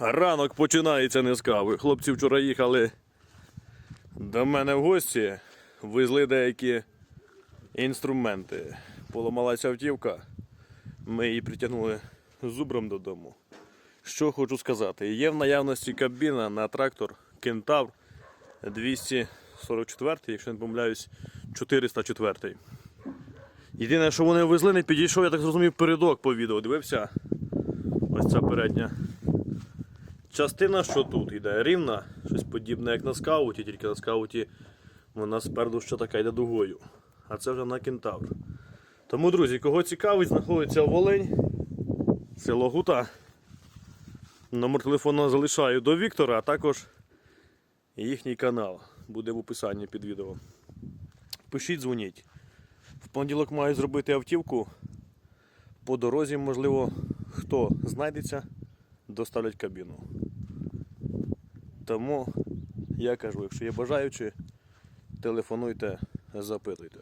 Ранок починається не з кави. Хлопці вчора їхали до мене в гості, везли деякі інструменти. Поламалася автівка. Ми її притягнули зубром додому. Що хочу сказати, є в наявності кабіна на трактор Кентавр 244, якщо не помиляюсь, 404. Єдине, що вони везли, не підійшов, я так зрозумів, передок по відео. Дивився. Ось ця передня частина, що тут йде рівна, щось подібне, як на скауті, тільки на скауті вона спереду ще така йде дугою. А це вже на кентавр. Тому, друзі, кого цікавить, знаходиться Волинь, село Гута. Номер телефону залишаю до Віктора, а також їхній канал буде в описанні під відео. Пишіть, дзвоніть. В понеділок маю зробити автівку. По дорозі, можливо, хто знайдеться, доставлять кабіну. Тому я кажу, якщо є бажаючі, телефонуйте, запитуйте.